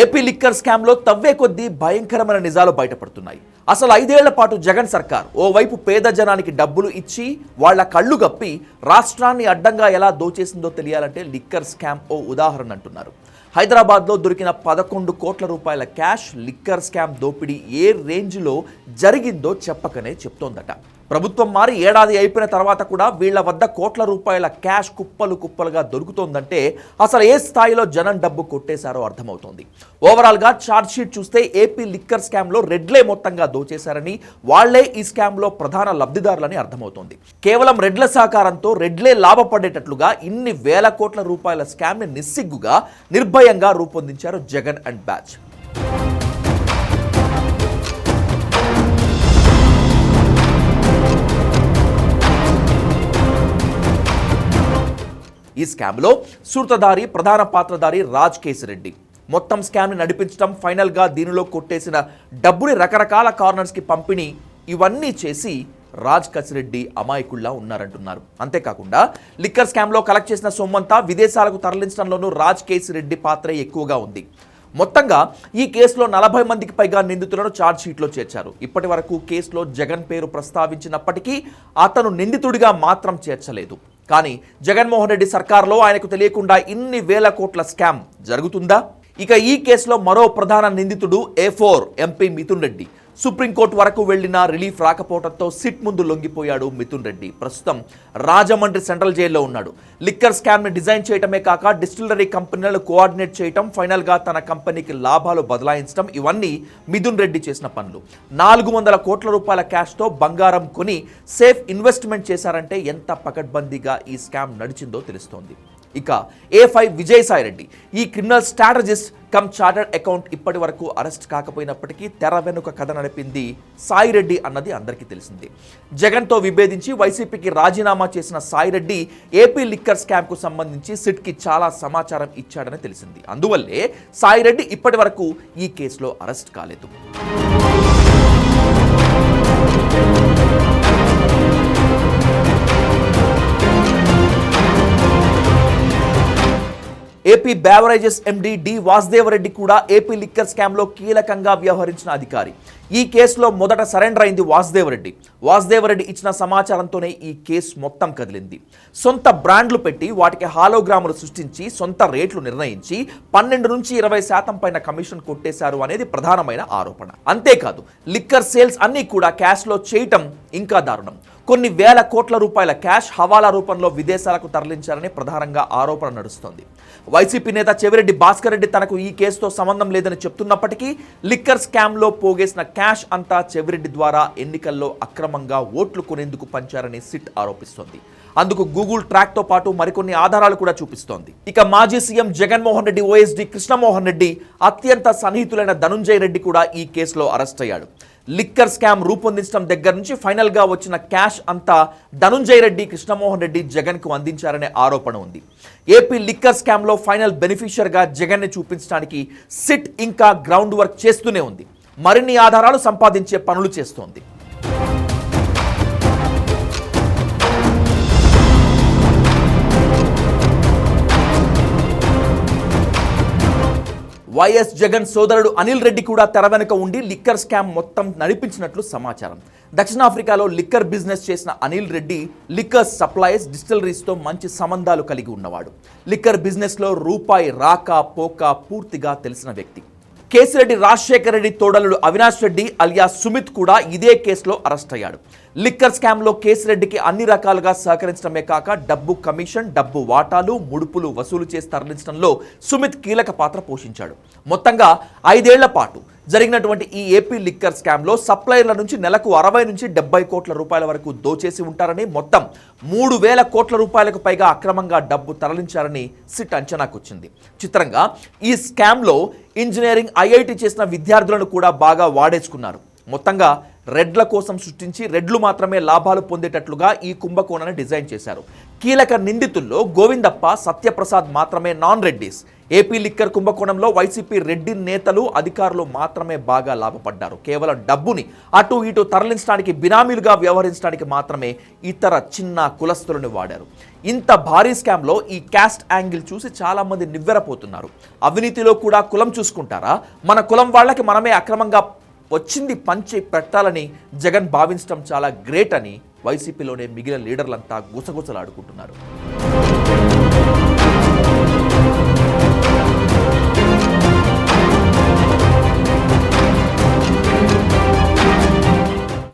AP liquor స్కామ్లో తవ్వే కొద్దీ భయంకరమైన నిజాలు బయటపడుతున్నాయి. అసలు ఐదేళ్ళ పాటు జగన్ సర్కార్ ఓవైపు పేద జనానికి డబ్బులు ఇచ్చి వాళ్ళ కళ్ళు గప్పి రాష్ట్రాన్ని అడ్డంగా ఎలా దోచేసిందో తెలియాలంటే లిక్కర్ స్కామ్ ఓ ఉదాహరణ అంటున్నారు. హైదరాబాద్లో దొరికిన పదకొండు కోట్ల రూపాయల క్యాష్ లిక్కర్ స్కామ్ దోపిడీ ఏ రేంజ్లో జరిగిందో చెప్పకనే చెప్తోందట. ప్రభుత్వం మారి ఏడాది అయిపోయిన తర్వాత కూడా వీళ్ళ వద్ద కోట్ల రూపాయల క్యాష్ కుప్పలు కుప్పలుగా దొరుకుతోందంటే అసలు ఏ స్థాయిలో జనం డబ్బు కొట్టేశారో అర్థమవుతోంది. ఓవరాల్గా ఛార్జ్ షీట్ చూస్తే ఏపీ లిక్కర్ స్కామ్లో రెడ్లే మొత్తంగా దోచేశారని వాళ్ళే ఈ స్కామ్లో ప్రధాన లబ్ధిదారులని అర్థమవుతోంది. కేవలం రెడ్ల సహకారంతో రెడ్లే లాభపడేటట్లుగా ఇన్ని వేల కోట్ల రూపాయల స్కామ్ని నిస్సిగ్గుగా నిర్భయంగా రూపొందించారు జగన్ అండ్ బ్యాచ్. ఈ స్కామ్లో సూత్రధారి ప్రధాన పాత్రధారి రాజ్ కేసిరెడ్డి. మొత్తం స్కామ్ని నడిపించడం ఫైనల్గా దీనిలో కొట్టేసిన డబ్బుని రకరకాల కార్నర్స్కి పంపిణీ ఇవన్నీ చేసి రాజ్ కసిరెడ్డి అమాయకుల్లా ఉన్నారంటున్నారు. అంతేకాకుండా లిక్కర్ స్కామ్లో కలెక్ట్ చేసిన సొమ్మంతా విదేశాలకు తరలించడంలోనూ రాజ్ కేసిరెడ్డి పాత్ర ఎక్కువగా ఉంది. మొత్తంగా ఈ కేసులో నలభై మందికి పైగా నిందితులను ఛార్జ్ షీట్లో చేర్చారు. ఇప్పటి వరకు కేసులో జగన్ పేరు ప్రస్తావించినప్పటికీ అతను నిందితుడిగా మాత్రం చేర్చలేదు. కానీ జగన్మోహన్ రెడ్డి సర్కార్లో ఆయనకు తెలియకుండా ఇన్ని వేల కోట్ల స్కామ్ జరుగుతుందా? ఇక ఈ కేసులో మరో ప్రధాన నిందితుడు A four MP Mithun Reddy. Supreme Court వరకు వెళ్ళినా రిలీఫ్ రాకపోవడంతో సిట్ ముందు లొంగిపోయాడు మిథున్ రెడ్డి. ప్రస్తుతం రాజమండ్రి సెంట్రల్ జైల్లో ఉన్నాడు. లిక్కర్ స్కామ్ని డిజైన్ చేయటమే కాక డిస్టిలరీ కంపెనీలను కోఆర్డినేట్ చేయటం ఫైనల్గా తన కంపెనీకి లాభాలు బదలాయించడం ఇవన్నీ మిథున్ రెడ్డి చేసిన పనులు. నాలుగు వందల కోట్ల రూపాయల క్యాష్తో బంగారం కొని సేఫ్ ఇన్వెస్ట్మెంట్ చేశారంటే ఎంత పకడ్బందీగా ఈ స్కామ్ నడిచిందో తెలుస్తోంది. ఇక ఏ ఫైవ్ విజయసాయి రెడ్డి ఈ criminal strategist cum chartered account ఇప్పటి వరకు అరెస్ట్ కాకపోయినప్పటికీ తెర వెనుక కథ నడిపింది సాయిరెడ్డి అన్నది అందరికీ తెలిసిందే. జగన్తో విభేదించి వైసీపీకి రాజీనామా చేసిన సాయిరెడ్డి ఏపీ లిక్కర్ స్కామ్కు సంబంధించి సిట్కి చాలా సమాచారం ఇచ్చాడని తెలిసింది. అందువల్లే సాయిరెడ్డి ఇప్పటి వరకు ఈ కేసులో అరెస్ట్ కాలేదు. AP beverages MD D Vasudeva Reddy కూడా ఏపీ లిక్కర్ స్కామ్లో కీలకంగా వ్యవహరించిన అధికారి. ఈ కేసులో మొదట సరెండర్ అయింది వాసుదేవరెడ్డి వాసుదేవరెడ్డి ఇచ్చిన సమాచారంతోనే ఈ కేసు మొత్తం కదిలింది. సొంత బ్రాండ్లు పెట్టి వాటికి హాలోగ్రాములు సృష్టించి సొంత రేట్లు నిర్ణయించి పన్నెండు నుంచి ఇరవై శాతం పైన కమిషన్ కొట్టేశారు అనేది ప్రధానమైన ఆరోపణ. అంతేకాదు లిక్కర్ సేల్స్ అన్నీ కూడా క్యాష్లో చేయటం ఇంకా దారుణం. కొన్ని వేల కోట్ల రూపాయల క్యాష్ హవాలా రూపంలో విదేశాలకు తరలించారని ప్రధానంగా ఆరోపణ నడుస్తోంది. వైసీపీ నేత చెవిరెడ్డి భాస్కర్ రెడ్డి తనకు ఈ కేసుతో సంబంధం లేదని చెప్తున్నప్పటికీ లిక్కర్ స్కామ్లో పోగేసిన క్యాష్ అంతా చెవిరెడ్డి ద్వారా ఎన్నికల్లో అక్రమంగా ఓట్లు కొనేందుకు పంచారని సిట్ ఆరోపిస్తోంది. అందుకు గూగుల్ ట్రాక్తో పాటు మరికొన్ని ఆధారాలు కూడా చూపిస్తోంది. ఇక మాజీ సీఎం జగన్మోహన్ రెడ్డి ఓఎస్డి కృష్ణమోహన్ రెడ్డి అత్యంత సన్నిహితులైన ధనుంజయ రెడ్డి కూడా ఈ కేసులో అరెస్ట్ అయ్యాడు. లిక్కర్ స్కామ్ రూపొందించడం దగ్గర నుంచి ఫైనల్గా వచ్చిన క్యాష్ అంతా ధనుంజయ రెడ్డి కృష్ణమోహన్ రెడ్డి జగన్కు అందించారనే ఆరోపణ ఉంది. ఏపీ లిక్కర్ స్కామ్లో ఫైనల్ బెనిఫిషియర్గా జగన్ని చూపించడానికి సిట్ ఇంకా గ్రౌండ్ వర్క్ చేస్తూనే ఉంది. మరిన్ని ఆధారాలు సంపాదించే పనులు చేస్తోంది. వైఎస్ జగన్ సోదరుడు అనిల్ రెడ్డి కూడా తెర వెనుక ఉండి లిక్కర్ స్కామ్ మొత్తం నడిపించినట్లు సమాచారం. దక్షిణాఫ్రికాలో లిక్కర్ బిజినెస్ చేసిన అనిల్ రెడ్డి లిక్కర్ సప్లైస్ డిస్టిలరీస్తో మంచి సంబంధాలు కలిగి ఉన్నవాడు. లిక్కర్ బిజినెస్లో రూపాయి రాక పోక పూర్తిగా తెలిసిన వ్యక్తి. కేసిరెడ్డి రాజశేఖర రెడ్డి తోడలుడు అవినాష్ రెడ్డి అలియా సుమిత్ కూడా ఇదే కేసులో అరెస్ట్ అయ్యాడు. లిక్కర్ స్కామ్లో కేసిరెడ్డికి అన్ని రకాలుగా సహకరించడమే కాక డబ్బు కమిషన్ డబ్బు వాటాలు ముడుపులు వసూలు చేసి తరలించడంలో సుమిత్ కీలక పాత్ర పోషించాడు. మొత్తంగా ఐదేళ్ళ పాటు జరిగినటువంటి ఈ ఏపీ లిక్కర్ స్కామ్లో సప్లయర్ల నుంచి నెలకు అరవై నుంచి డెబ్బై కోట్ల రూపాయల వరకు దోచేసి ఉంటారని మొత్తం మూడు వేల కోట్ల రూపాయలకు పైగా అక్రమంగా డబ్బు తరలించారని సిట్ అంచనాకొచ్చింది. చిత్రంగా ఈ స్కామ్లో ఇంజనీరింగ్ ఐఐటి చేసిన విద్యార్థులను కూడా బాగా వాడేసుకున్నారు. మొత్తంగా రెడ్ల కోసం సృష్టించి రెడ్లు మాత్రమే లాభాలు పొందేటట్లుగా ఈ కుంభకోణాన్ని డిజైన్ చేశారు. కీలక నిందితుల్లో గోవిందప్ప సత్యప్రసాద్ మాత్రమే నాన్ రెడ్డిస్. ఏపీ లిక్కర్ కుంభకోణంలో వైసీపీ రెడ్డి నేతలు అధికారులు మాత్రమే బాగా లాభపడ్డారు. కేవలం డబ్బుని అటు ఇటు తరలించడానికి బినామీలుగా వ్యవహరించడానికి మాత్రమే ఇతర చిన్న కులస్తులను వాడారు. ఇంత భారీ స్కామ్లో ఈ క్యాస్ట్ యాంగిల్ చూసి చాలామంది నివ్వెరపోతున్నారు. అవినీతిలో కూడా కులం చూసుకుంటారా? మన కులం వాళ్ళకి మనమే అక్రమంగా వచ్చింది పంచి పెట్టాలని జగన్ భావించడం చాలా గ్రేట్ అని వైసీపీలోనే మిగిలిన లీడర్లంతా గుసగుసలాడుకుంటున్నారు.